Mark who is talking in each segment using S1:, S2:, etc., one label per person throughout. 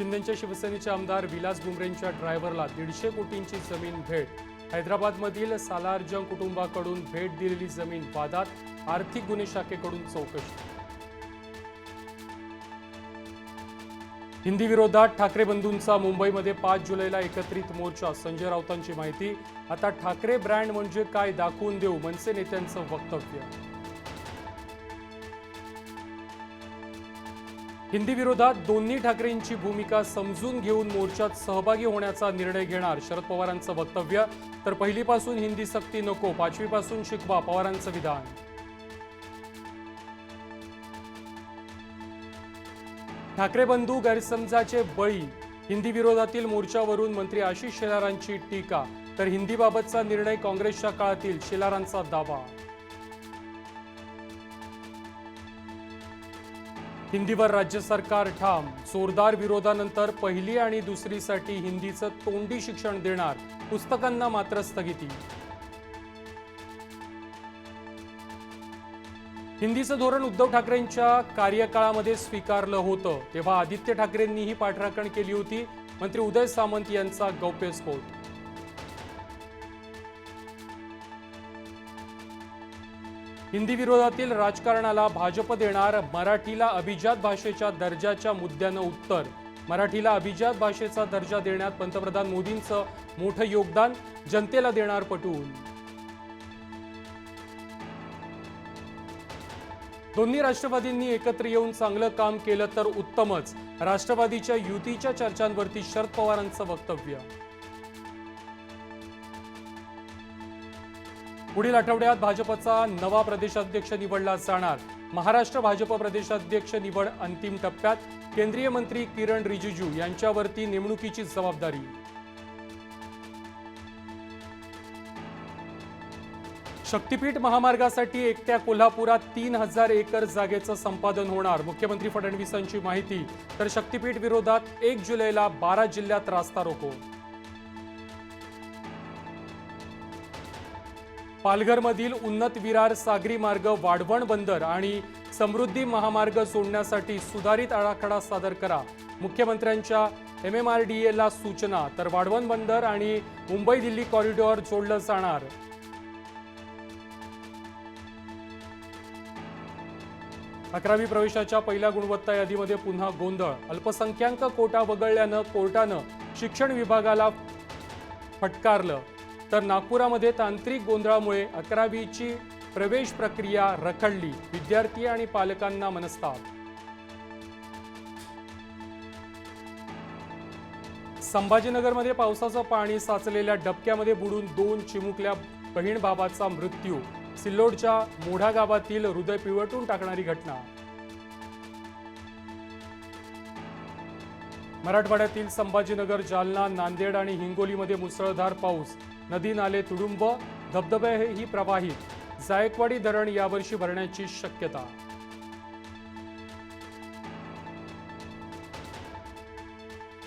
S1: शिंदेच्या शिवसेनेचे आमदार विलास गुमरेंच्या ड्रायव्हरला दीडशे कोटींची जमीन भेट. हैदराबादमधील सालारजंग कुटुंबाकडून भेट दिलेली जमीन वादात आर्थिक गुन्हे शाखेकडून चौकशी. हिंदी विरोधात ठाकरे बंधूंचा मुंबईमध्ये पाच जुलैला एकत्रित मोर्चा. संजय राऊतांची माहिती आता ठाकरे ब्रँड म्हणजे काय दाखवून देऊ मनसे नेत्यांचं वक्तव्य. हिंदी विरोधात दोन्ही ठाकरेंची भूमिका समजून घेऊन मोर्चात सहभागी होण्याचा निर्णय घेणार शरद पवारांचं वक्तव्य. तर पहिलीपासून हिंदी सक्ती नको पाचवीपासून शिकवा पवारांचं विधान. ठाकरे बंधू गैरसमजाचे बळी. हिंदी विरोधातील मोर्चावरून मंत्री आशिष शेलारांची टीका. तर हिंदीबाबतचा निर्णय काँग्रेसच्या काळातील शेलारांचा दावा. हिंदीवर राज्य सरकार ठाम. जोरदार विरोधानंतर पहिली आणि दुसरीसाठी हिंदीचं तोंडी शिक्षण देणार पुस्तकांना मात्र स्थगिती. हिंदीचं धोरण उद्धव ठाकरेंच्या कार्यकाळामध्ये स्वीकारलं होतं. तेव्हा आदित्य ठाकरेंनीही पाठराखण केली होती. मंत्री उदय सामंत यांचा गौप्यस्फोट. हिंदी विरोधातील राजकारणाला भाजप देणार मराठीला अभिजात भाषेच्या दर्जाच्या मुद्द्यानं उत्तर. मराठीला अभिजात भाषेचा दर्जा देण्यात पंतप्रधान मोदींचं मोठं योगदान जनतेला देणार पटवून. दोन्ही राष्ट्रवादींनी एकत्र येऊन चांगलं काम केलं तर उत्तमच. राष्ट्रवादीच्या युतीच्या चर्चांवरती शरद पवारांचं वक्तव्य पुढील आठवड्यात भाजपचा नवा प्रदेशाध्यक्ष निवडला जाणार. महाराष्ट्र भाजप प्रदेशाध्यक्ष निवड अंतिम टप्प्यात. केंद्रीय मंत्री किरण रिजिजू यांच्यावरती नेमणुकीची जबाबदारी. शक्तीपीठ महामार्गासाठी एकट्या कोल्हापुरात तीन हजार एकर जागेचं संपादन होणार. मुख्यमंत्री फडणवीसांची माहिती. तर शक्तीपीठ विरोधात एक जुलैला बारा जिल्ह्यात रास्ता रोको. पालघरमधील उन्नत विरार सागरी मार्ग वाढवण बंदर आणि समृद्धी महामार्ग सोडण्यासाठी सुधारित आराखडा सादर करा. मुख्यमंत्र्यांच्या एम एम आर डी एला सूचना तर वाढवण बंदर आणि मुंबई दिल्ली कॉरिडॉर जोडलं जाणार. अकरावी प्रवेशाच्या पहिल्या गुणवत्ता यादीमध्ये पुन्हा गोंधळ. अल्पसंख्याक कोटा वगळल्यानं कोर्टानं शिक्षण विभागाला फटकारलं. तर नागपुरामध्ये तांत्रिक गोंधळामुळे अकरावीची प्रवेश प्रक्रिया रखडली. विद्यार्थी आणि पालकांना मनस्ताप. संभाजीनगरमध्ये पावसाचं पाणी साचलेल्या डबक्यामध्ये बुडून दोन चिमुकल्या बहीण भावाचा मृत्यू. सिल्लोडच्या मोढा गावातील हृदय पिवटून टाकणारी घटना. मराठवाड्यातील संभाजीनगर जालना नांदेड आणि हिंगोलीमध्ये मुसळधार पाऊस. नदी नाले तुडुंब धबधबेही प्रवाहित जायकवाडी धरण यावर्षी भरण्याची शक्यता.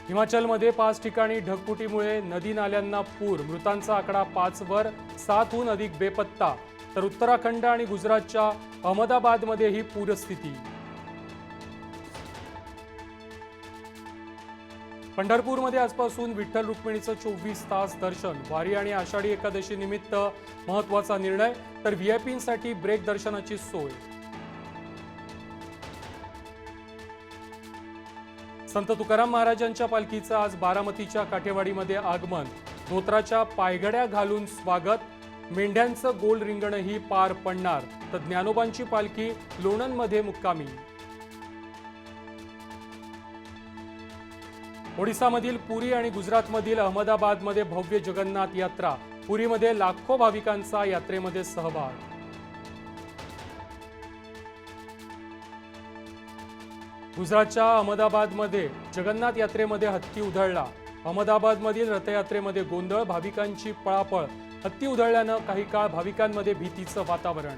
S1: हिमाचलमध्ये पाच ठिकाणी ढगफुटीमुळे नदी नाल्यांना पूर. मृतांचा आकडा पाचवर सातहून अधिक बेपत्ता. तर उत्तराखंड आणि गुजरातच्या अहमदाबादमध्येही पूरस्थिती. पंढरपूरमध्ये आजपासून विठ्ठल रुक्मिणीचं चोवीस तास दर्शन. वारी आणि आषाढी एकादशी निमित्त महत्त्वाचा निर्णय तर व्हीआयपींसाठी ब्रेक दर्शनाची सोय. संत तुकाराम महाराजांच्या पालखीचं आज बारामतीच्या काठेवाडीमध्ये आगमन. धोत्राच्या पायघड्या घालून स्वागत. मेंढ्यांचं गोल रिंगणही पार पडणार. तर ज्ञानोबांची पालखी लोणंदमध्ये मुक्कामी. ओडिसामधील पुरी आणि गुजरातमधील अहमदाबादमध्ये भव्य जगन्नाथ यात्रा पुरीमध्ये लाखो भाविकांचा यात्रेमध्ये सहभाग. गुजरातच्या अहमदाबादमध्ये जगन्नाथ यात्रेमध्ये हत्ती उधळला. अहमदाबादमधील रथयात्रेमध्ये गोंधळ भाविकांची पळापळ. हत्ती उधळल्यानं काही काळ भाविकांमध्ये भीतीचं वातावरण.